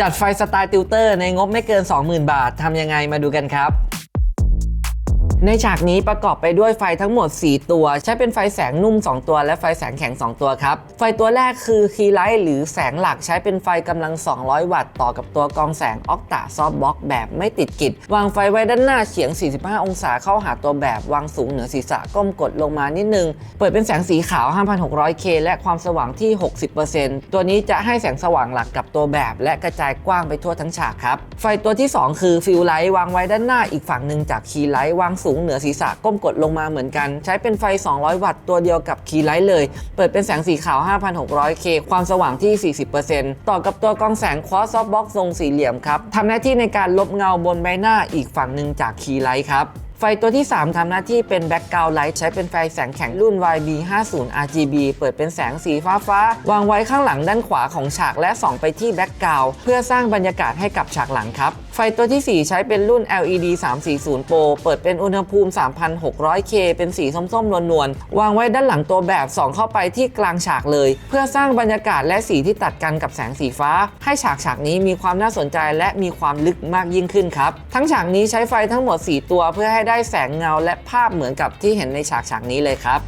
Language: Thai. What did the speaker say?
จัดไฟสไตล์ติวเตอร์ในงบไม่เกิน 20,000 บาททำยังไงมาดูกันครับ ในฉากนี้ประกอบไปด้วยไฟทั้งหมด 4 ตัว ใช้เป็นไฟแสงนุ่ม 2 ตัว และไฟแสงแข็ง 2 ตัวครับ ไฟตัวแรกคือคีไลท์หรือแสงหลักใช้เป็นไฟกำลัง 200 วัตต์ต่อกับตัวกองแสงออกตาซอฟบล็อกแบบไม่ติดกิจวางไฟไว้ด้านหน้าเฉียง 45 องศาเข้าหาตัวแบบ วางสูงเหนือศีรษะก้มกดลงมานิดนึง เปิดเป็นแสงสีขาว 5,600K และความสว่างที่ 60%ตัวนี้จะให้แสงสว่างหลักกับตัวแบบ และกระจายกว้างไปทั่วทั้งฉากครับ ไฟตัวที่ 2 คือฟิลไลท์วางไว้ด้านหน้าอีกฝั่งหนึ่งจากคีไลท์วางสูงเหนือศีรษะก้มกดลงมาเหมือนกัน ใช้เป็นไฟ 200 วัตต์ตัวเดียวกับคีย์ไลท์เลย เปิดเป็นแสงสีขาว 5,600K ความสว่างที่ 40%ต่อกับตัวกองแสงควอซอฟบ็อกทรงสี่เหลี่ยมครับทำหน้าที่ในการลบเงาบนใบหน้าอีกฝั่งหนึ่งจากคีย์ไลท์ครับไฟตัวที่ 3ทำหน้าที่เป็นแบ็กกราวด์ไลท์ใช้เป็นไฟแสงแข็งรุ่น YB50 RGB เปิดเป็นแสงสีฟ้าฟ้าๆวางไว้ข้างหลังด้านขวาของฉากและส่องไปที่แบ็กกราวด์เพื่อสร้างบรรยากาศให้กับฉากหลังครับ ไฟตัวทีสี่ 4 ใช้เป็นรุ่น LED 340 Pro เปิดเป็นอุณหภูมิ 3,600K เป็นสีส้มๆ นวลๆ วางไว้ด้านหลังตัวแบบส่องเข้าไปที่กลางฉากเลย เพื่อสร้างบรรยากาศและสีที่ตัดกันกับแสงสีฟ้า ให้ฉากฉากนี้มีความน่าสนใจและมีความลึกมากยิ่งขึ้นครับ ทั้งฉากนี้ใช้ไฟทั้งหมด 4 ตัวเพื่อให้ได้แสงเงาและภาพเหมือนกับที่เห็นในฉากฉากนี้เลยครับ